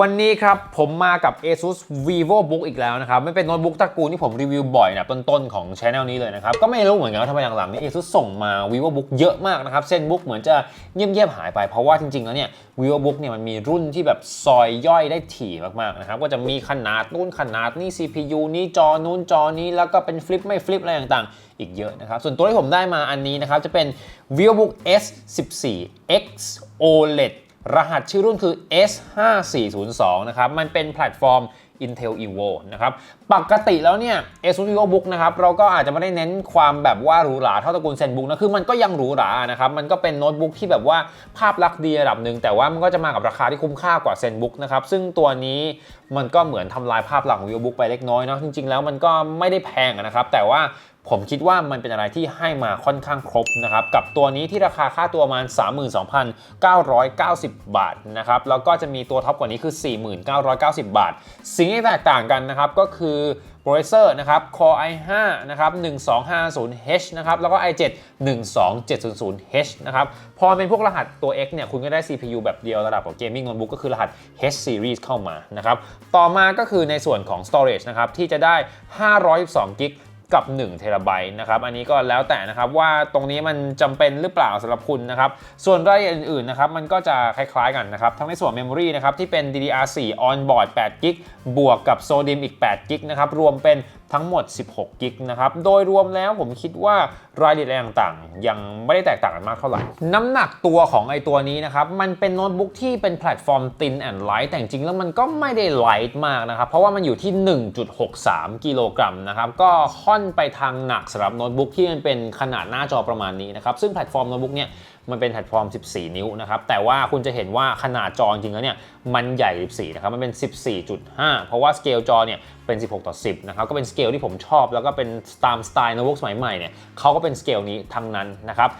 วันนี้ครับผมมากับ ASUS VivoBook อีกแล้วนะครับไม่เป็นโน้ตบุ๊กตระกูลที่ผมรีวิวบ่อยนะต้นๆของช anel นี้เลยนะครับ ก็ไม่รู้เหมือนกันว่าทำไมหลังๆนี้ ASUS ส่งมา VivoBook เยอะมากนะครับ เส้นบุ๊กเหมือนจะเงียบๆหายไป เพราะว่าจริงๆ แล้วเนี่ย VivoBook เนี่ยมันมีรุ่นที่แบบซอยย่อยได้ถี่มากๆนะครับก็จะมีขนาดนู่นขนาดนี่ CPU นี้จอนู้นจอนี้แล้วก็เป็นฟลิปไม่ฟลิปอะไรต่างๆ อีกเยอะนะครับส่วนตัวที่ผมได้มาอันนี้นะครับจะเป็น VivoBook S14 X OLED รหัสชื่อรุ่นคือ S5402 นะครับ มันเป็นแพลตฟอร์ม Intel Evo นะครับ ปกติแล้วเนี่ย ASUS VivoBook นะครับ เราก็อาจจะไม่ได้เน้นความแบบว่าหรูหราเท่าตระกูล ZenBook นะ คือมันก็ยังหรูหรานะครับ มันก็เป็นโน้ตบุ๊กที่แบบว่าภาพลักษณ์ดีระดับหนึ่ง แต่ว่ามันก็จะมากับราคาที่คุ้มค่ากว่า ZenBook นะครับ ซึ่งตัวนี้มันก็เหมือนทำลายภาพลักษณ์ของ VivoBook ไปเล็กน้อยเนาะ จริงๆ แล้วมันก็ไม่ได้แพงนะครับ แต่ว่า ผมคิดว่ามันเป็นอะไรที่ให้มาค่อนข้างครบนะครับกับตัวนี้ที่ราคาค่าตัวประมาณ 32,990 บาทนะครับแล้วก็จะมีตัวท็อปกว่านี้คือ 4990 บาท สิ่งที่แตกต่างกันนะครับก็คือโปรเซสเซอร์นะครับ Core i5 นะครับ 1250H นะครับ แล้วก็ i7 12700H นะครับ พอเป็นพวกรหัสตัว X เนี่ย คุณก็ได้ CPU แบบเดียวระดับของ Gaming Notebook ก็คือรหัส H Series เข้ามานะครับ ต่อมาก็คือในส่วนของ Storage นะครับ ที่จะได้ 512 g b กับ1เทราไบต์นะครับอันนี้ก็แล้วแต่นะครับว่าตรงนี้มันจำเป็นหรือเปล่าสำหรับคุณนะครับส่วนรายละเอียดอื่นๆนะครับมันก็จะคล้ายๆกันนะครับทั้งในส่วนเมมโมรีนะครับที่เป็น DDR4 on board 8 g b บวกกับโซเดียมอีก8 g b นะครับรวมเป็น ทั้งหมด 16 กิกนะครับ โดยรวมแล้วผมคิดว่ารายละเอียดอะไรต่างๆ ยังไม่ได้แตกต่างกันมากเท่าไหร่ น้ำหนักตัวของไอตัวนี้นะครับ มันเป็นโน้ตบุ๊กที่เป็นแพลตฟอร์ม thin and light แต่จริงๆ แล้วมันก็ไม่ได้ light มากนะครับ เพราะว่ามันอยู่ที่ 1.63 กิโลกรัมนะครับ ก็ค่อนไปทางหนักสำหรับโน้ตบุ๊กที่มันเป็นขนาดหน้าจอประมาณนี้นะครับ ซึ่งแพลตฟอร์มโน้ตบุ๊กเนี่ย มันเป็นแพลตฟอร์ม 14 นิ้วนะครับ แต่ว่าคุณจะเห็นว่าขนาดจอจริงๆแล้วเนี่ยมันใหญ่ 14 นะครับ มันเป็น 14.5 เพราะว่าสเกลจอเนี่ยเป็น 16 ต่อ 10 นะครับ ก็เป็นสเกลที่ผมชอบ แล้วก็เป็นตามสไตล์โน้ตบุ๊กสมัยใหม่เนี่ยเขาก็เป็นสเกลนี้ทั้งนั้นนะครับ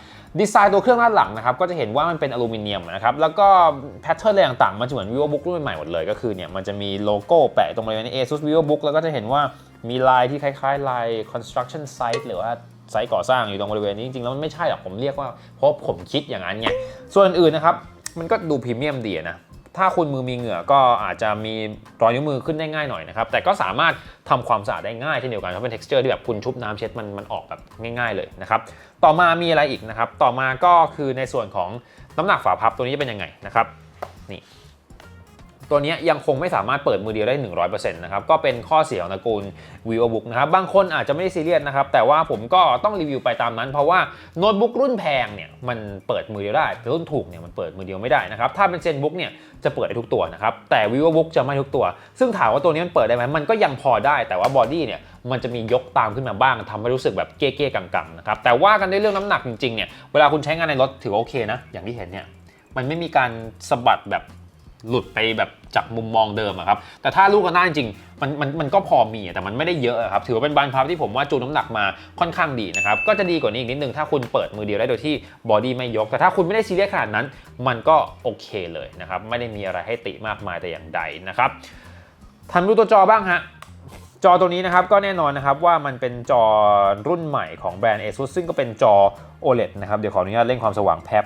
ดีไซน์ตัวเครื่องด้านหลังนะครับก็จะเห็นว่ามันเป็นอลูมิเนียมนะครับแล้วก็แพทเทิร์นอะไรต่างๆ มันจะเหมือน vivobook รุ่นใหม่หมดเลยก็คือเนี่ยมันจะมีโลโก้แปะตรงบริเวณ asus vivobook แล้วก็จะเห็นว่ามีลายที่คล้ายๆลาย construction site หรือว่า ไซต์ก่อสร้างอยู่ตรงบริเวณนี้จริงๆแล้วมันไม่ใช่หรอกผมเรียกว่าเพราะผมคิดอย่างนั้นไงส่วนอื่นนะครับมันก็ดูพรีเมียมดีนะถ้าคุณมือมีเหงื่อก็อาจจะมีรอยนิ้วมือขึ้นได้ง่ายหน่อยนะครับ แต่ก็สามารถทำความสะอาดได้ง่ายเช่นเดียวกันเพราะเป็น texture ที่แบบคุณชุบน้ำเช็ดมันมันออกแบบง่าย ๆเลยนะครับ ต่อมามีอะไรอีกนะครับ ต่อมาก็คือในส่วนของน้ำหนักฝาพับตัวนี้จะเป็นยังไงนะครับ นี่ ตัวนี้ยังคงไม่สามารถเปิดมือเดียวได้ 100%นะครับก็เป็นข้อเสียของตระกูล VivoBook นะครับบางคนอาจจะไม่ได้ซีเรียสนะครับแต่ว่าผมก็ต้องรีวิวไปตามนั้น เพราะว่าโน้ตบุ๊กรุ่นแพงเนี่ยมันเปิดมือเดียวได้แต่รุ่นถูกเนี่ยมันเปิดมือเดียวไม่ได้นะครับถ้าเป็น ZenBook เนี่ยจะเปิดได้ทุกตัวนะครับแต่ VivoBook จะไม่ทุกตัว ซึ่งถามว่าตัวนี้มันเปิดได้ไหมมันก็ยังพอได้แต่ว่าบอดี้เนี่ยมันจะมียกตามขึ้นมาบ้างทำให้รู้สึกแบบเก้ๆกังๆนะครับแต่ว่ากันในเรื่องน้ำหนักจริงๆเนี่ยเวลาคุณใช้งานในรถถือโอเคนะอย่างที่เห็นเนี่ยมันไม่มีการสะบัดแบบ หลุดไปแบบจากมุมมองเดิมอะครับ แต่ถ้าลูกกันหน้าจริงมันมันมันก็พอมีแต่มันไม่ได้เยอะครับถือว่าเป็นบานพับที่ผมว่าจูนน้ำหนักมาค่อนข้างดีนะครับก็จะดีกว่านี้อีกนิดนึงถ้าคุณเปิดมือเดียวได้โดยที่บอดี้ไม่ยก แต่ถ้าคุณไม่ได้ซีเรียสขนาดนั้น มันก็โอเคเลยนะครับไม่ได้มีอะไรให้ติมากมายแต่อย่างใดนะครับทำดูตัวจอบ้างฮะจอตัวนี้นะครับก็แน่นอนนะครับว่ามันเป็นจอรุ่นใหม่ของแบรนด์ ASUS ซึ่งก็เป็นจอ OLED นะครับเดี๋ยวขออนุญาตเร่งความสว่างแป๊บ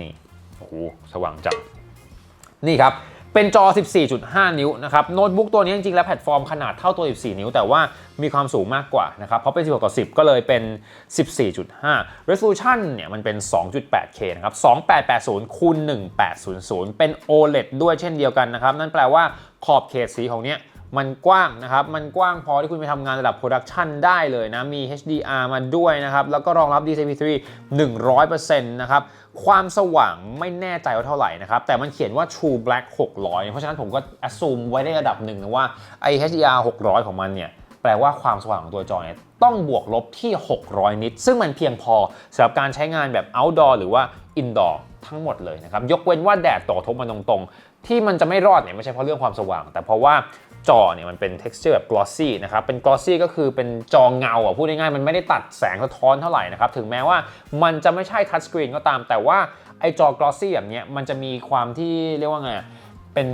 นี่โอ้โหสว่างจัง นี่ครับ เป็นจอ 14.5 นิ้วนะครับโน้ตบุ๊กตัวนี้จริงๆ แล้วแพลตฟอร์มขนาดเท่าตัว 14 นิ้ว แต่ว่ามีความสูงมากกว่านะครับ เพราะเป็น 16 ต่อ 10 ก็เลยเป็น 14.5 resolution เนี่ยมันเป็น 2.8K นะครับ 2880คูณ1800 เป็น OLED ด้วยเช่นเดียวกันนะครับ นั่นแปลว่าขอบเขตสีของเนี้ย มันกว้างนะครับ มันกว้างพอที่คุณไปทำงานระดับโปรดักชันได้เลยนะ มี HDR มาด้วยนะครับ แล้วก็รองรับ DCP3 100%นะครับ ความสว่างไม่แน่ใจว่าเท่าไหร่นะครับ แต่มันเขียนว่า True Black 600 เพราะฉะนั้นผมก็ assume ไว้ได้ระดับหนึ่งนะว่าไอ้ HDR 600 ของมันเนี่ยแปลว่าความสว่างของตัวจอเนี่ยต้องบวกลบที่ 600 นิต ซึ่งมันเพียงพอสำหรับการใช้งานแบบ outdoor หรือว่า indoor ทั้งหมดเลยนะครับ ยกเว้นว่าแดดตกกระทบมาตรงๆ ที่มันจะไม่รอดเนี่ยไม่ใช่เพราะเรื่องความสว่าง แต่เพราะว่า จอเนี่ยมันเป็น texture แบบ glossy นะครับ เป็น glossy ก็คือเป็นจอเงาอะพูดง่ายๆ มันไม่ได้ตัดแสงสะท้อนเท่าไหร่นะครับ ถึงแม้ว่ามันจะไม่ใช่ touch screen ก็ตาม แต่ว่าไอจอ glossy แบบเนี้ยมันจะมีความที่เรียกว่าไง เป็น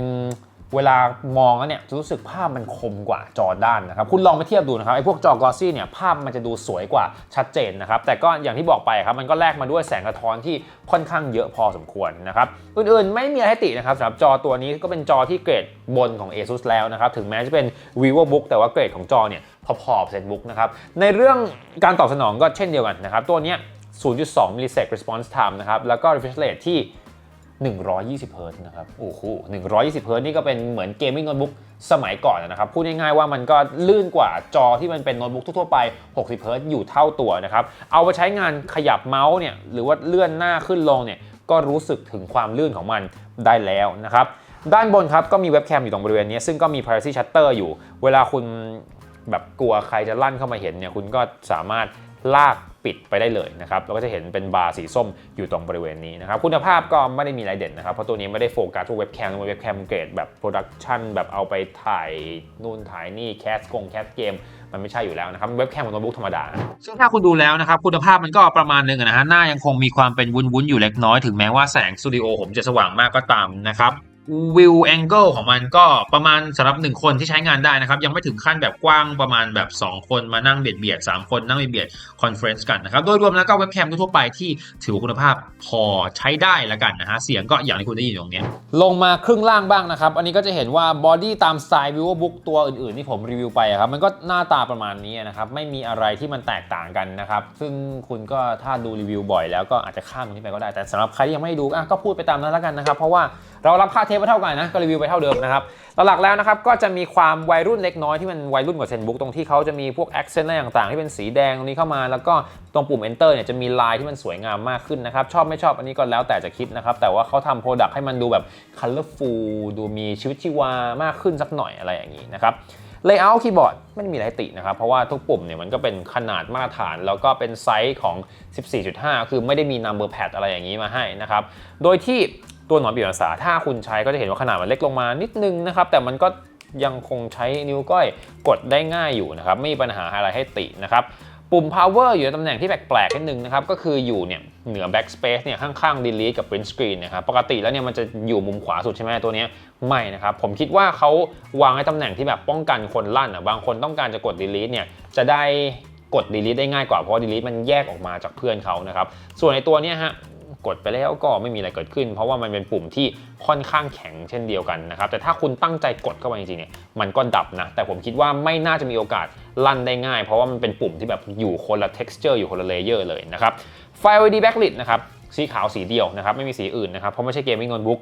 เวลามองแล้วเนี่ยจะรู้สึกภาพมันคมกว่าจอด้านนะครับ คุณลองไปเทียบดูนะครับไอ้พวกจอกลอซี่เนี่ยภาพมันจะดูสวยกว่าชัดเจนนะครับ แต่ก็อย่างที่บอกไปครับมันก็แลกมาด้วยแสงสะท้อนที่ค่อนข้างเยอะพอสมควรนะครับ อื่นๆ ไม่มีอะไรให้ตินะครับสำหรับจอตัวนี้ก็เป็นจอที่เกรดบนของ ASUS แล้วนะครับ ถึงแม้จะเป็น vivobook แต่ว่าเกรดของจอเนี่ยพอๆกับ ZBook นะครับในเรื่องการตอบสนองก็เช่นเดียวกันนะครับตัวเนี้ย0.2 millisecond response time นะครับแล้วก็ refresh rate ที่ 120เฮิร์ตนะครับ โอ้โห120เฮิร์ตนี่ก็เป็นเหมือนเกมมิ่งโน้ตบุ๊กสมัยก่อนนะครับ พูดง่ายๆว่ามันก็ลื่นกว่าจอที่มันเป็นโน้ตบุ๊กทั่วๆไป 60เฮิร์ตอยู่เท่าตัวนะครับ เอาไปใช้งานขยับเมาส์เนี่ย หรือว่าเลื่อนหน้าขึ้นลงเนี่ย ก็รู้สึกถึงความลื่นของมันได้แล้วนะครับ ด้านบนครับก็มีเว็บแคมอยู่ตรงบริเวณนี้ ซึ่งก็มี privacy shutter อยู่ เวลาคุณแบบกลัวใครจะลั่นเข้ามาเห็นเนี่ย คุณก็สามารถลาก ปิดไปได้เลยนะครับแล้วก็จะเห็นเป็นบาร์สีส้มอยู่ตรงบริเวณนี้นะครับคุณภาพก็ไม่ได้มีอะไรเด่นนะครับเพราะตัวนี้ไม่ได้โฟกัสทุกเว็บแคมเว็บแคมเกรดแบบโปรดักชันแบบเอาไปถ่ายนู่นถ่ายนี่แคสกงแคสเกมมันไม่ใช่อยู่แล้วนะครับเว็บแคมของโน้ตบุ๊กธรรมดา ซึ่งถ้าคุณดูแล้วนะครับคุณภาพมันก็ประมาณนึงนะฮะหน้ายังคงมีความเป็นวุ้นๆอยู่เล็กน้อยถึงแม้ว่าแสงสตูดิโอผมจะสว่างมากก็ตามนะครับ วิวแองเกิลของมันก็ประมาณสำหรับ1คนที่ใช้งานได้นะครับ ยังไม่ถึงขั้นแบบกว้างประมาณแบบ 2 คนมานั่งเบียดเบียด3คนนั่งเบียดเบียดคอนเฟรนซ์กันนะครับ โดยรวมแล้วก็เว็บแคมทั่วไปที่ถือคุณภาพพอใช้ได้แล้วกันนะฮะ เสียงก็อย่างที่คุณได้ยินตรงนี้ลงมาครึ่งล่างบ้างนะครับ อันนี้ก็จะเห็นว่าบอดี้ตามสไตล์ vivobook ตัวอื่นๆ ที่ผมรีวิวไปครับมันก็หน้าตาประมาณนี้นะครับไม่มีอะไรที่มันแตกต่างกันนะครับซึ่งคุณก็ถ้าดูรีวิวบ่อยแล้วก็อาจจะข้ามตรงนี้ไปก็ได้แต่สำหรับใครที่ยังไม่ดูก็พูดไปตามนั้นแล้วกันนะครับเพราะว่าเรารับค่าเทปไปเท่ากันนะก็รีวิวไปเท่าเดิมนะครับหลักๆแล้วนะครับก็จะมีความวัยรุ่นเล็กน้อยที่มันวัยรุ่นกว่าเซนบุ๊กตรงที่เขาจะมีพวก accent อะไรต่างๆ ที่เป็นสีแดงตรงนี้เข้ามา แล้วก็ตรงปุ่ม enter เนี่ยจะมีลายที่มันสวยงามมากขึ้นนะครับชอบไม่ชอบอันนี้ก็แล้วแต่จะคิดนะครับแต่ว่าเขาทำ product ให้มันดูแบบ colorful ดูมีชีวิตชีวามากขึ้นสักหน่อยอะไรอย่างนี้นะครับ Layout คีย์บอร์ดไม่ได้มีอะไรตินะครับ เพราะว่าทุกปุ่มเนี่ยมันก็เป็นขนาดมาตรฐาน แล้วก็เป็นไซส์ของ 14.5 คือไม่ได้มี number pad อะไรอย่างนี้มาให้นะครับ โดยที่ ตัวหนอนปีกภาษาถ้าคุณใช้ก็จะเห็นว่าขนาดมันเล็กลงมานิดนึงนะครับ แต่มันก็ยังคงใช้นิ้วก้อยกดได้ง่ายอยู่นะครับ ไม่มีปัญหาอะไรให้ตินะครับปุ่ม power อยู่ในตำแหน่งที่แปลกๆนิดนึงนะครับ ก็คืออยู่เนี่ยเหนือ backspace เนี่ยข้างๆ delete กับ print screen นะครับ ปกติแล้วเนี่ยมันจะอยู่มุมขวาสุดใช่ไหมตัวนี้ไม่นะครับ ผมคิดว่าเขาวางในตำแหน่งที่แบบป้องกันคนลั่นอะ บางคนต้องการจะกด delete เนี่ยจะได้กด delete ได้ง่ายกว่า เพราะ delete มันแยกออกมาจากเพื่อนเขานะครับ ส่วนในตัวเนี้ยฮะ กดไปแล้วก็ไม่มีอะไรเกิดขึ้น เพราะว่ามันเป็นปุ่มที่ค่อนข้างแข็งเช่นเดียวกันนะครับ แต่ถ้าคุณตั้งใจกดเข้าไปจริงๆเนี่ยมันก็ดับนะ แต่ผมคิดว่าไม่น่าจะมีโอกาสลั่นได้ง่าย เพราะว่ามันเป็นปุ่มที่แบบอยู่คนละ texture อยู่คนละ layer เลยนะครับไฟ LED backlit นะครับสีขาวสีเดียวนะครับไม่มีสีอื่นนะครับเพราะไม่ใช่เกมมิ่งโน้ตบุ๊ก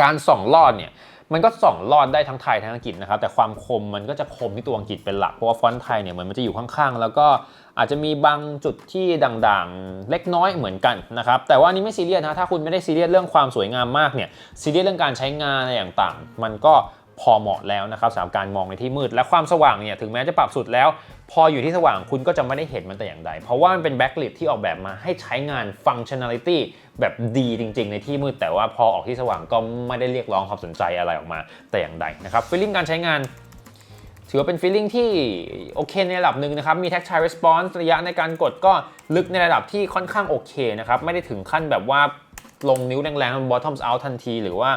การส่องลอดเนี่ยมันก็ส่องลอดได้ทั้งไทยทั้งอังกฤษนะครับแต่ความคมมันก็จะคมที่ตัวอังกฤษเป็นหลักเพราะว่าฟอนต์ไทยเนี่ยเหมือนมันจะอยู่ข้างๆ แล้วก็ อาจจะมีบางจุดที่ด่างๆ เล็กน้อยเหมือนกันนะครับ แต่ว่านี้ไม่ซีเรียสนะ ถ้าคุณไม่ได้ซีเรียสเรื่องความสวยงามมากเนี่ย ซีเรียสเรื่องการใช้งานอะไรต่างๆ มันก็พอเหมาะแล้วนะครับสำหรับการมองในที่มืด และความสว่างเนี่ยถึงแม้จะปรับสุดแล้ว พออยู่ที่สว่างคุณก็จะไม่ได้เห็นมันแต่อย่างใด เพราะว่ามันเป็นแบ็กลิทที่ออกแบบมาให้ใช้งานฟังชั่น a ลิตี้แบบดีจริง ๆ ในที่มืด แต่ว่าพอออกที่สว่างก็ไม่ได้เรียกร้องความสนใจอะไรออกมาแต่อย่างใดนะครับฟีลลิ่งการใช้งาน ถือว่าเป็นฟีลลิ่งที่โอเคในระดับหนึ่งนะครับ มี tactile response ระยะในการกดก็ลึกในระดับที่ค่อนข้างโอเคนะครับ ไม่ได้ถึงขั้นแบบว่าลงนิ้วแรงๆ bottoms out ทันที หรือว่า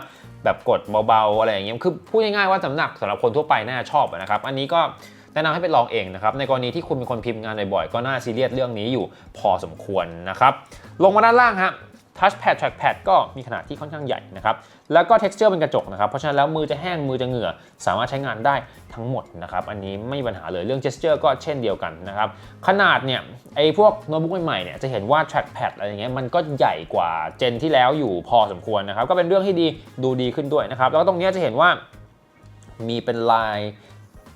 แบบกดเบาๆ อะไรอย่างเงี้ย คือพูดง่ายๆว่าสำหนักสำหรับคนทั่วไปน่าชอบนะครับ อันนี้ก็แนะนำให้ไปลองเองนะครับ ในกรณีที่คุณเป็นคนพิมพ์งานบ่อยๆ ก็น่าซีเรียสเรื่องนี้อยู่พอสมควรนะครับ ลงมาด้านล่างฮะ touchpad trackpad ก็มีขนาดที่ค่อนข้างใหญ่นะครับ แล้วก็ texture เป็นกระจกนะครับ เพราะฉะนั้นแล้วมือจะแห้งมือจะเหงื่อ สามารถใช้งานได้ทั้งหมดนะครับ อันนี้ไม่มีปัญหาเลยเรื่อง gesture ก็เช่นเดียวกันนะครับ ขนาดเนี่ยไอ้พวกโน้ตบุ๊กใหม่ๆเนี่ยจะเห็นว่า trackpad อะไรอย่างเงี้ยมันก็ใหญ่กว่าเจนที่แล้วอยู่พอสมควรนะครับ ก็เป็นเรื่องที่ดีดูดีขึ้นด้วยนะครับ แล้วก็ตรงเนี้ยจะเห็นว่ามีเป็นลาย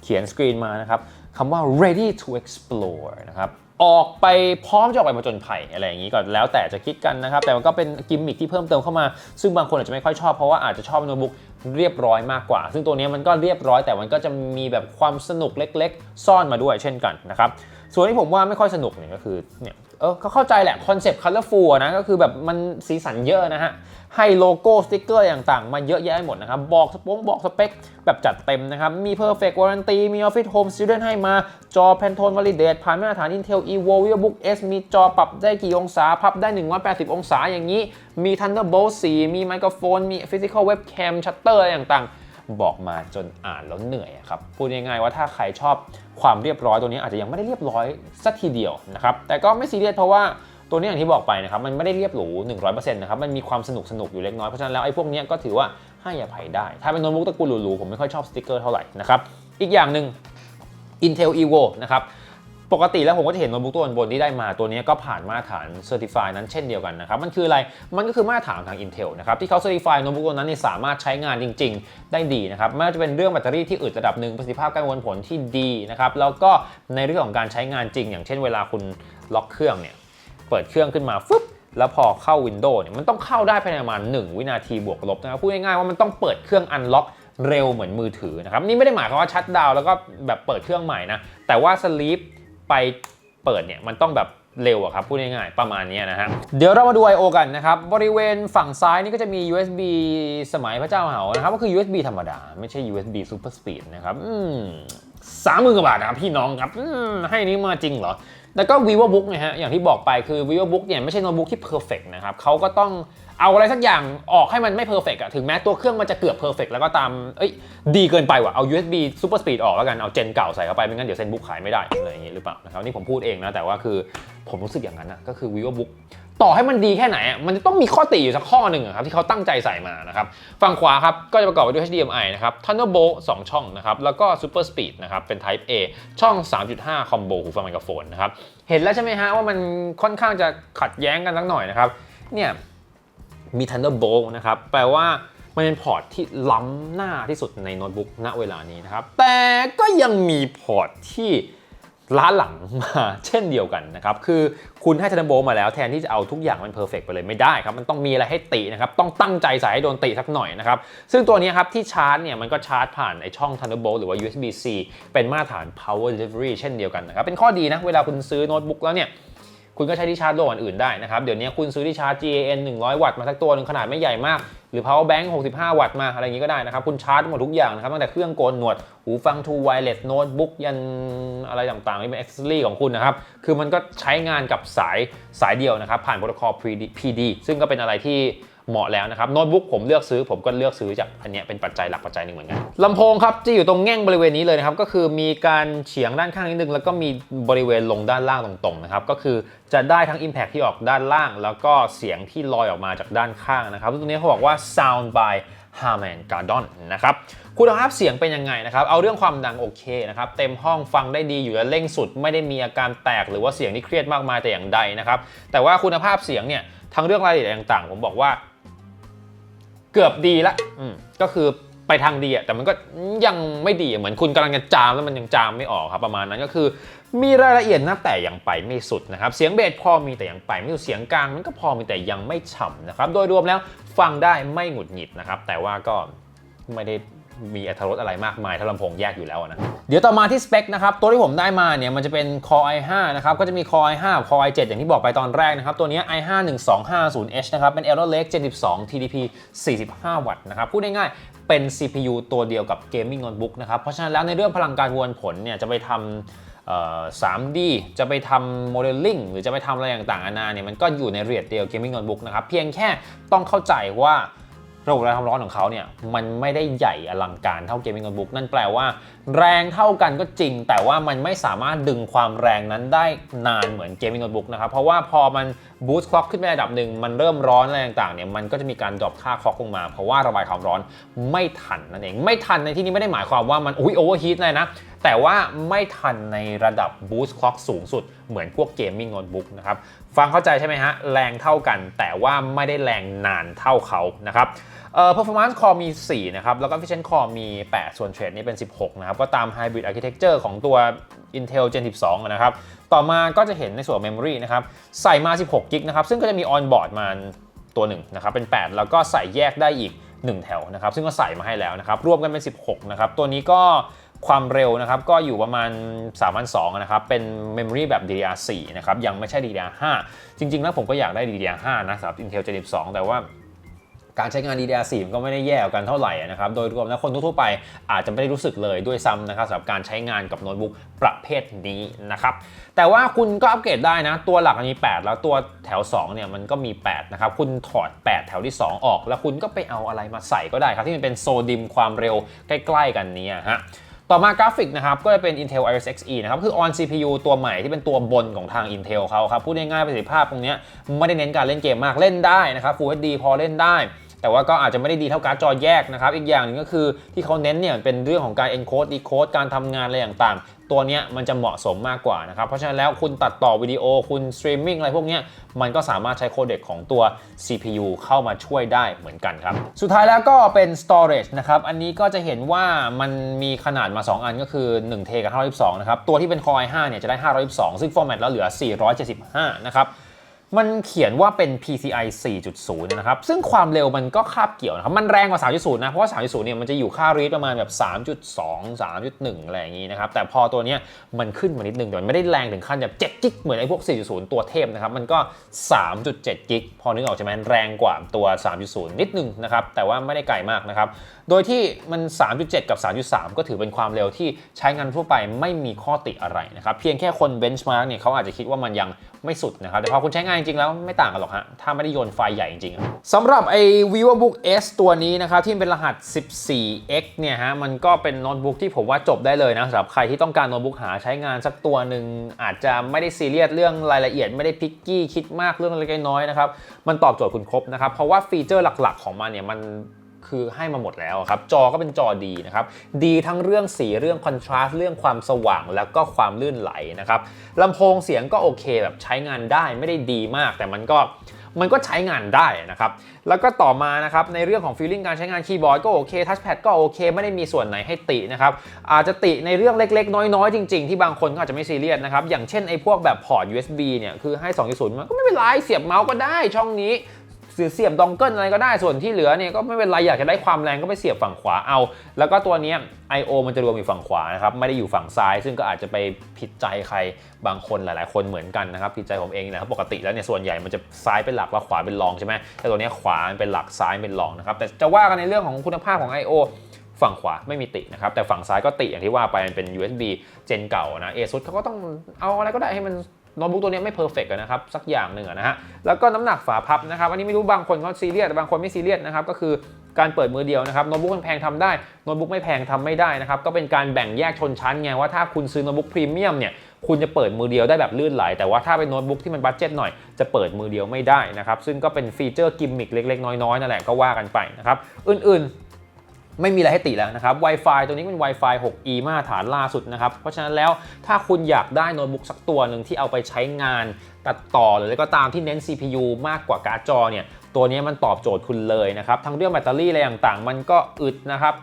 เขียนสกรีนมานะครับ คำว่า ready to explore นะครับออกไปพร้อมจะออกไปผจญภัยอะไรอย่างนี้ก็แล้วแต่จะคิดกันนะครับ แต่มันก็เป็นกิมมิคที่เพิ่มเติมเข้ามา ซึ่งบางคนอาจจะไม่ค่อยชอบเพราะว่าอาจจะชอบโน้ตบุ๊กเรียบร้อยมากกว่า ซึ่งตัวนี้มันก็เรียบร้อยแต่มันก็จะมีแบบความสนุกเล็ก ๆ ซ่อนมาด้วยเช่นกันนะครับส่วนที่ผมว่าไม่ค่อยสนุกเนี่ยก็คือเนี่ยเออก็เข้าใจแหละคอนเซปต์ colorful อะนะก็คือแบบมันสีสันเยอะนะฮะ ให้โลโก้สติ๊กเกอร์ต่างๆ มาเยอะแยะไปหมดนะครับ บอกสปงบอกสเปค แบบจัดเต็มนะครับ มี perfect warranty มี office home student ให้มาจอ Pantone validate ผ่านมาตรฐาน Intel Evo VivoBook S มีจอปรับได้กี่องศา พับได้ 180 องศาอย่างนี้ มี Thunderbolt 4 มีไมโครโฟน มี physical webcam shutter อะไรต่างๆบอกมาจนอ่านแล้วเหนื่อยครับพูดง่ายๆว่าถ้าใครชอบความเรียบร้อยตัวนี้อาจจะยังไม่ได้เรียบร้อยสักทีเดียวนะครับแต่ก็ไม่ซีเรียสเพราะว่า ตัวนี้อย่างที่บอกไปนะครับมันไม่ได้เรียบหรู 100%นะครับมันมีความสนุกสนุกอยู่เล็กน้อยเพราะฉะนั้นแล้วไอ้พวกนี้ก็ถือว่าให้อภัยได้ ถ้าเป็นโน้ตบุ๊กตระกูลหรูๆผมไม่ค่อยชอบสติกเกอร์เท่าไหร่นะครับอีกอย่างหนึ่ง Intel Evo นะครับปกติแล้วผมก็จะเห็นโน้ตบุ๊กตัวบนที่ได้มาตัวนี้ก็ผ่านมาตรฐาน Certify นั้นเช่นเดียวกันนะครับมันคืออะไรมันก็คือมาตรฐานทาง Intel นะครับที่เขา Certify โน้ตบุ๊กตัวนั้นเนี่ยสามารถใช้งานจริง ๆ ได้ดีนะครับไม่ว่าจะเป็นเรื่องแบตเตอรี่ที่อึดระดับหนึ่งประสิทธิภาพการวนผลที่ดีนะครับแล้วก็ในเรื่องของการใช้งานจริง อย่างเช่นเวลาคุณล็อกเครื่องเนี่ย เปิดเครื่องขึ้นมาฟึ๊บแล้วพอเข้า Windows เนี่ยมันต้องเข้าได้ภายในประมาณ 1 วินาทีบวกลบนะครับพูดง่ายๆว่ามันต้องเปิดเครื่องอันล็อกเร็วเหมือนมือถือนะครับนี่ไม่ได้หมายความว่าชัดดาวแล้วก็แบบเปิดเครื่องใหม่นะแต่ว่าสลีปไปเปิดเนี่ยมันต้องแบบเร็วอะครับพูดง่ายๆ ประมาณนี้นะฮะเดี๋ยวเรามาดู I/O กันนะครับ บริเวณฝั่งซ้ายนี่ก็จะมี USB สมัยพระเจ้าเหานะครับก็คือ USB ธรรมดา ไม่ใช่ USB Super Speed นะครับอืมสามหมื่นกว่าบาทนะครับพี่น้องครับให้นี้มาจริงเหรอ แล้วก็ vivobook นะฮะอย่างที่บอกไปคือ vivobook เนี่ยไม่ใช่โน้ตบุ๊กที่ perfect นะครับเขาก็ต้องเอาอะไรสักอย่างออกให้มันไม่เพอร์เฟกอะถึงแม้ตัวเครื่องมันจะเกือบเพอร์เฟกต์แล้วก็ตาม เอ้ย ดีเกินไปว่ะ เอา USB super speed ออกแล้วกัน เอาเจนเก่าใส่เข้าไป ไม่งั้นเดี๋ยวเซนบุ๊กขายไม่ได้อะไรอย่างงี้หรือเปล่านะครับ นี่ผมพูดเองนะ แต่ว่าคือผมรู้สึกอย่างนั้นนะก็คือ vivobook ต่อให้มันดีแค่ไหนอะมันจะต้องมีข้อติอยู่สักข้อหนึ่งอะครับที่เขาตั้งใจใส่มานะครับฝั่งขวาครับก็จะประกอบไปด้วย HDMI นะครับ Thunderbolt 2 ช่องนะครับแล้วก็ Super Speed นะครับเป็น Type A ช่อง 3.5 Combo หูฟังไมโครโฟนนะครับเห็นแล้วใช่ไหมฮะว่ามันค่อนข้างจะขัดแย้งกันสักหน่อยนะครับเนี่ยมี Thunderbolt นะครับแปลว่ามันเป็นพอร์ตที่ล้ำหน้าที่สุดในโน้ตบุ๊กณเวลานี้นะครับแต่ก็ยังมีพอร์ตที่ ล้าหลังมาเช่นเดียวกันนะครับ คือคุณให้ทันโบมาแล้วแทนที่จะเอาทุกอย่างมันเพอร์เฟกไปเลยไม่ได้ครับ มันต้องมีอะไรให้ตินะครับ ต้องตั้งใจใส่ให้โดนติสักหน่อยนะครับ ซึ่งตัวนี้ครับที่ชาร์จเนี่ยมันก็ชาร์จผ่านไอช่อง Thunderbolt หรือว่า USB-C เป็นมาตรฐาน power delivery เช่นเดียวกันนะครับ เป็นข้อดีนะ เวลาคุณซื้อโน้ตบุ๊กแล้วเนี่ย คุณก็ใช้ที่ชาร์จโหลดอื่นได้นะครับ เดี๋ยวนี้คุณซื้อที่ชาร์จ GAN 100 วัตต์มาสักตัวหนึงขนาดไม่ใหญ่มาก หรือ power bank 65 วัตต์มาอะไรอย่างนี้ก็ได้นะครับ คุณชาร์จหมดทุกอย่างนะครับตั้งแต่เครื่องโกนหนวด หูฟัง True Wireless Notebook ยันอะไรต่างๆที่เป็น accessory ของคุณนะครับ คือมันก็ใช้งานกับสายสายเดียวนะครับ ผ่านโปรโตคอล PD ซึ่งก็เป็นอะไรที่ เหมาะแล้วนะครับโน้ตบุ๊กผมเลือกซื้อผมก็เลือกซื้อจากอันนี้เป็นปัจจัยหลักปัจจัยหนึ่งเหมือนกันลำโพงครับจะอยู่ตรงแง่งบริเวณนี้เลยนะครับก็คือมีการเฉียงด้านข้างนิดนึง แล้วก็มีบริเวณลงด้านล่างตรงๆนะครับก็คือจะได้ทั้ง Impact ที่ออกด้านล่าง แล้วก็เสียงที่ลอยออกมาจากด้านข้างนะครับตรงนี้เขาบอกว่า Sound by Harman Kardon นะครับคุณภาพเสียงเป็นยังไงนะครับ เอาเรื่องความดังโอเคนะครับ เต็มห้องฟังได้ดีอยู่แล้วเร่งสุด ไม่ได้มีอาการแตกหรือว่าเสียงที่เครียดมากมายแต่อย่างใดนะครับ แต่ว่าคุณภาพเสียงเนี่ยทั้งเรื่องรายละเอียดต่างๆ ผมบอกว่า เกือบดีละอืมก็คือไปทางดีอะแต่มันก็ยังไม่ดีอะเหมือนคุณกำลังจะจามแล้วมันยังจามไม่ออกครับประมาณนั้นก็คือ มีรายละเอียดนะแต่ยังไปไม่สุดนะครับ เสียงเบสพอมีแต่ยังไปไม่สุดเสียงกลางมันก็พอมีแต่ยังไม่ฉ่ำนะครับ โดยรวมแล้วฟังได้ไม่หงุดหงิดนะครับ แต่ว่าก็ไม่ได้ มีอรรถรสอะไรมากมายถ้าลำโพงแยกอยู่แล้วนะ เดี๋ยวต่อมาที่สเปคนะครับ ตัวที่ผมได้มาเนี่ย มันจะเป็น Core i5 นะครับ ก็จะมี Core i5 Core i7 อย่างที่บอกไปตอนแรกนะครับ ตัวนี้ i5 1250H นะครับ เป็น Alder Lake Gen 12 TDP 45 วัตต์นะครับ พูดง่ายๆ เป็น CPU ตัวเดียวกับ Gaming Notebook นะครับ เพราะฉะนั้นแล้วในเรื่องพลังการวลผลเนี่ยจะไปทำ 3D จะไปทำโมเดลลิ่งหรือจะไปทำอะไรต่างๆนานาเนี่ยมันก็อยู่ในเรียดเดียว Gaming Notebook นะครับ เพียงแค่ต้องเข้าใจว่า ระบบระบายความร้อนของเขาเนี่ยมันไม่ได้ใหญ่อลังการเท่าเกมมิ่งโน้ตบุ๊กนั่นแปลว่า แรงเท่ากันก็จริง แต่ว่ามันไม่สามารถดึงความแรงนั้นได้นานเหมือนเกมมิ่งโน้ตบุ๊กนะครับเพราะว่าพอมันบูสต์คล็อกขึ้นไประดับหนึ่งมันเริ่มร้อนอะไรต่างๆเนี่ยมันก็จะมีการดรอปค่าคล็อกลงมา เพราะว่าระบายความร้อนไม่ทันนั่นเองไม่ทันในที่นี้ไม่ได้หมายความว่ามันอุ้ยโอเวอร์ฮีทเลยนะแต่ว่าไม่ทันในระดับบูสต์คล็อกสูงสุดเหมือนพวกเกมมิ่งโน้ตบุ๊กนะครับ ฟังเข้าใจใช่ไหมฮะ แรงเท่ากันแต่ว่าไม่ได้แรงนานเท่าเขานะครับ เอ่อ performance core มี 4 นะครับ แล้วก็ efficient core มี 8 ส่วน trade นี่เป็น 16 นะครับ ก็ตาม hybrid architecture ของตัว Intel Gen 12 นะครับ ต่อมาก็จะเห็นในส่วน memory นะครับ ใส่มา 16 กิกนะครับ ซึ่งก็จะมี on board มาตัวหนึ่งนะครับ เป็น 8 แล้วก็ใส่แยกได้อีก 1 แถวนะครับ ซึ่งก็ใส่มาให้แล้วนะครับ รวมกันเป็น 16 นะครับ ตัวนี้ก็ความเร็วนะครับก็อยู่ประมาณ3,200นะครับ เป็น memory แบบ DDR4 นะครับ ยังไม่ใช่ DDR5 จริง ๆ แล้วผมก็อยากได้ DDR5 นะสำหรับ Intel Gen 12 แต่ว่า การใช้งาน DDR4 มันก็ไม่ได้แย่กันเท่าไหร่นะครับ โดยรวมแล้วคนทั่วๆไปอาจจะไม่ได้รู้สึกเลยด้วยซ้ำนะครับสำหรับการใช้งานกับโน้ตบุ๊กประเภทนี้นะครับ แต่ว่าคุณก็อัปเกรดได้นะ ตัวหลักมี 8 แล้วตัวแถว 2 เนี่ยมันก็มี 8 นะครับ คุณถอด 8 แถวที่ 2 ออก แล้วคุณก็ไปเอาอะไรมาใส่ก็ได้ครับ ที่มันเป็นโซดิมความเร็วใกล้ๆกันนี้ฮะต่อมากราฟิกนะครับก็จะเป็น Intel Iris Xe นะครับคือ on CPU ตัวใหม่ที่เป็นตัวบนของทาง Intel เขาครับพูดง่ายๆประสิทธิภาพตรงนี้ไม่ได้เน้นการเล่นเกมมากเล่นได้นะครับ Full HD พอเล่นได้ แต่ว่าก็อาจจะไม่ได้ดีเท่าการ์ดจอแยกนะครับ อีกอย่างหนึงก็คือที่เขาเน้นเนี่ยเป็นเรื่องของการ encode decode การทำงานอะไรต่างๆ ตัวเนี้ยมันจะเหมาะสมมากกว่านะครับ เพราะฉะนั้นแล้วคุณตัดต่อวิดีโอคุณสตรีมมิ่งอะไรพวกเนี้ยมันก็สามารถใช้โคเดกของตัว CPU เข้ามาช่วยได้เหมือนกันครับ สุดท้ายแล้วก็เป็น storage นะครับ อันนี้ก็จะเห็นว่ามันมีขนาดมา 2 อันก็คือ1เทกับ512นะครับ ตัวที่เป็น Core i5 เนี่ยจะได้ 512 ซึ่ง format แล้วเหลือ 475 นะครับ มันเขียนว่าเป็น PCI 4.0 นะครับ ซึ่งความเร็วมันก็คาบเกี่ยวนะครับ มันแรงกว่า 3.0 นะ เพราะว่า 3.0 เนี่ย มันจะอยู่ค่า read ประมาณแบบ 3.2 3.1 อะไรอย่างนี้นะครับ แต่พอตัวเนี้ยมันขึ้นมานิดนึงแต่มันไม่ได้แรงถึงขั้นแบบ7กิกเหมือนไอ้พวก 4.0 ตัวเทพนะครับ มันก็ 3.7 กิก พอนึกออกใช่ไหมแรงกว่าตัว 3.0 นิดนึงนะครับ แต่ว่าไม่ได้ไกลมากนะครับ โดยที่มัน 3.7 กับ 3.3 ก็ถือเป็นความเร็วที่ใช้งานทั่วไปไม่มีข้อติอะไรนะครับ เพียงแค่คนเบนช์มาร์กเนี่ยเขาอาจจะคิดว่ามันยังไม่สุดนะครับแต่พอคุณใช้งานจริงๆแล้วไม่ต่างกันหรอกฮะ ถ้าไม่ได้โยนไฟล์ใหญ่จริงๆสำหรับไอ้ vivobook S ตัวนี้นะครับที่เป็นรหัส 14x เนี่ยฮะมันก็เป็นโน้ตบุ๊กที่ผมว่าจบได้เลยนะสำหรับใครที่ต้องการโน้ตบุ๊กหาใช้งานสักตัวหนึ่งอาจจะไม่ได้ซีเรียสเรื่องรายละเอียดไม่ได้พิกกี้คิดมากเรื่องเล็กน้อยนะครับมันตอบโจทย์คุณครบนะครับเพราะว่าฟีเจอร์หลักๆ ของมันเนี่ยมัน คือให้มาหมดแล้วครับ จอก็เป็นจอดีนะครับ ดีทั้งเรื่องสีเรื่องคอนทราสต์เรื่องความสว่างแล้วก็ความลื่นไหลนะครับลำโพงเสียงก็โอเคแบบใช้งานได้ไม่ได้ดีมาก แต่มันก็มันก็ใช้งานได้นะครับ แล้วก็ต่อมานะครับ ในเรื่องของฟีลลิ่งการใช้งานคีย์บอร์ดก็โอเค ทัชแพดก็โอเค ไม่ได้มีส่วนไหนให้ตินะครับ อาจจะติในเรื่องเล็กๆ น้อยๆ จริงๆ ที่บางคนก็อาจจะไม่ซีเรียสนะครับ อย่างเช่นไอ้พวกแบบพอร์ต USB เนี่ย คือให้ 2.0 มันก็ไม่เป็นไร เสียบเมาส์ก็ได้ช่องนี้ เสียบดองเกิลอะไรก็ได้ส่วนที่เหลือเนี่ยก็ไม่เป็นไรอยากจะได้ความแรงก็ไปเสียบฝั่งขวาเอา แล้วก็ตัวนี้ I/O มันจะรวมอยู่ฝั่งขวานะครับไม่ได้อยู่ฝั่งซ้าย ซึ่งก็อาจจะไปผิดใจใครบางคนหลาย ๆ คนเหมือนกันนะครับผิดใจผมเองนะครับปกติแล้วเนี่ยส่วนใหญ่มันจะซ้ายเป็นหลักแล้วขวาเป็นรองใช่ไหมแต่ตัวนี้ขวาเป็นหลักซ้ายเป็นรองนะครับแต่จะว่ากันในเรื่องของคุณภาพของ I/O ฝั่งขวาไม่มีตินะครับแต่ฝั่งซ้ายก็ติอย่างที่ว่าไปมันเป็น USB เจนเก่านะ ASUS เขาก็ต้องเอาอะไรก็ได้ให้มัน โน้ตบุ๊กตัวนี้ไม่เพอร์เฟกต์นะครับสักอย่างหนึ่งนะฮะแล้วก็น้ำหนักฝาพับนะครับอันนี้ไม่รู้บางคนเขาซีเรียสบางคนไม่ซีเรียสนะครับก็คือการเปิดมือเดียวนะครับโน้ตบุ๊กแพงๆทำได้โน้ตบุ๊กไม่แพงทำไม่ได้นะครับก็เป็นการแบ่งแยกชนชั้นไงว่าถ้าคุณซื้อโน้ตบุ๊กพรีเมียมเนี่ยคุณจะเปิดมือเดียวได้แบบลื่นไหล แต่ว่าถ้าเป็นโน้ตบุ๊กที่มันบัตเจ็ตหน่อยจะเปิดมือเดียวไม่ได้นะครับซึ่งก็เป็นฟีเจอร์กิมมิคเล็กๆน้อยๆนั่นแหละก็ว่ากันไปนะครับอื่นๆ ไม่มีอะไรให้ติแล้วนะครับ Wi-Fi ตัวนี้เป็น Wi-Fi 6E มาตรฐานล่าสุดนะครับ เพราะฉะนั้นแล้วถ้าคุณอยากได้โน้ตบุ๊กสักตัวหนึ่งที่เอาไปใช้งานตัดต่อหรืออะไรก็ตามที่เน้น CPU มากกว่าการ์ดจอเนี่ยตัวนี้มันตอบโจทย์คุณเลยนะครับ ทั้งเรื่องแบตเตอรี่อะไรต่างๆ มันก็อึดนะครับ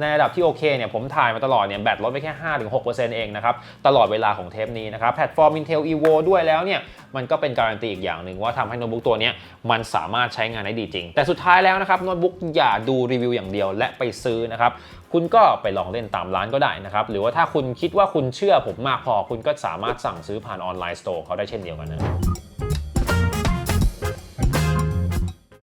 ในระดับที่โอเคเนี่ยผมถ่ายมาตลอดเนี่ยแบตลดไปแค่ 5-6%เองนะครับ ตลอดเวลาของเทปนี้นะครับ แพลตฟอร์ม Intel Evo ด้วยแล้วเนี่ย มันก็เป็นการันตีอีกอย่างหนึ่งว่าทำให้โน้ตบุ๊กตัวนี้มันสามารถใช้งานได้ดีจริง แต่สุดท้ายแล้วนะครับโน้ตบุ๊กอย่าดูรีวิวอย่างเดียวและไปซื้อนะครับคุณก็ไปลองเล่นตามร้านก็ได้นะครับหรือว่าถ้าคุณคิดว่าคุณเชื่อผมมากพอคุณก็สามารถสั่งซื้อผ่านออนไลน์สโตร์เขาได้เช่นเดียวกันนะ